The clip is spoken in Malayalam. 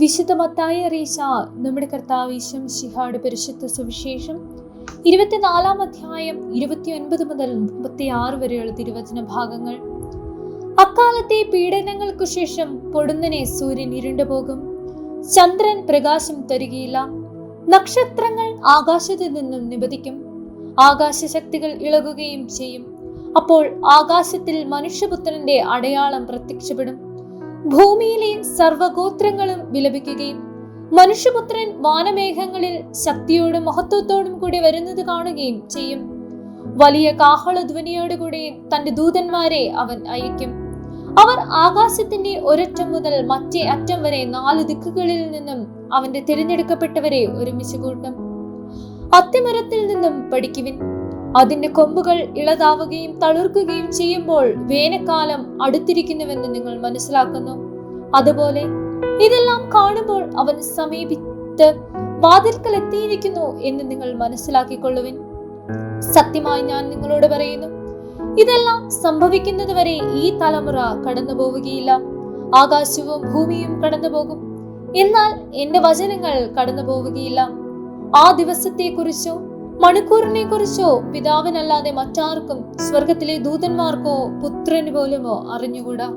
വിശുദ്ധ മത്തായി അറിയിച്ച നമ്മുടെ കർത്താവ് ഈശം ശിഹാട് പരിശുദ്ധ സുവിശേഷം. ഇരുപത്തിനാലാം അധ്യായം ഇരുപത്തിയൊൻപത് മുതൽ മുപ്പത്തി ആറ് വരെയുള്ള തിരുവചന ഭാഗങ്ങൾ. അക്കാലത്തെ പീഡനങ്ങൾക്കു ശേഷം പൊടുന്നനെ സൂര്യൻ ഇരുണ്ടുപോകും. ചന്ദ്രൻ പ്രകാശം തരികയില്ല. നക്ഷത്രങ്ങൾ ആകാശത്തിൽ നിന്നും നിബദിക്കും ആകാശശക്തികൾ ഇളകുകയും ചെയ്യും. അപ്പോൾ ആകാശത്തിൽ മനുഷ്യപുത്രന്റെ അടയാളം പ്രത്യക്ഷപ്പെടും. ഭൂമിയിലെ സർവഗോത്രങ്ങളും വിലപിക്കുകയും മനുഷ്യപുത്രൻ വാനമേഘങ്ങളിൽ ശക്തിയോടും മഹത്വത്തോടും കൂടി വരുന്നത് കാണുകയും ചെയ്യും. വലിയ കാഹളധ്വനിയോടുകൂടി തന്റെ ദൂതന്മാരെ അവൻ അയക്കും. അവർ ആകാശത്തിന്റെ ഒരറ്റം മുതൽ മറ്റേ അറ്റം വരെ നാല് ദിക്കുകളിൽ നിന്നും അവന്റെ തിരഞ്ഞെടുക്കപ്പെട്ടവരെ ഒരുമിച്ച് കൂട്ടും. അത്തിമരത്തിൽ നിന്നും പഠിക്കുവിൻ. അതിന്റെ കൊമ്പുകൾ ഇളതാവുകയും തളിർക്കുകയും ചെയ്യുമ്പോൾ വേനൽക്കാലം അടുത്തിരിക്കുന്നുവെന്ന് നിങ്ങൾ മനസ്സിലാക്കുന്നു. അതുപോലെ ഇതെല്ലാം കാണുമ്പോൾ അവൻ സമീപിത്ത് വാതിൽക്കൽ എത്തിയിരിക്കുന്നു എന്ന് നിങ്ങൾ മനസ്സിലാക്കിക്കൊള്ളുവിൻ. സത്യമായി ഞാൻ നിങ്ങളോട് പറയുന്നു ഇതെല്ലാം സംഭവിക്കുന്നത് വരെ ഈ തലമുറ കടന്നു പോവുകയില്ല ആകാശവും ഭൂമിയും കടന്നു പോകും എന്നാൽ എന്റെ വചനങ്ങൾ കടന്നു പോവുകയില്ല ആ ദിവസത്തെക്കുറിച്ചോ മണിക്കൂറിനെ കുറിച്ചോ പിതാവിനല്ലാതെ മറ്റാർക്കും സ്വർഗത്തിലെ ദൂതന്മാർക്കോ പുത്രന് പോലുമോ അറിഞ്ഞുകൂടാ?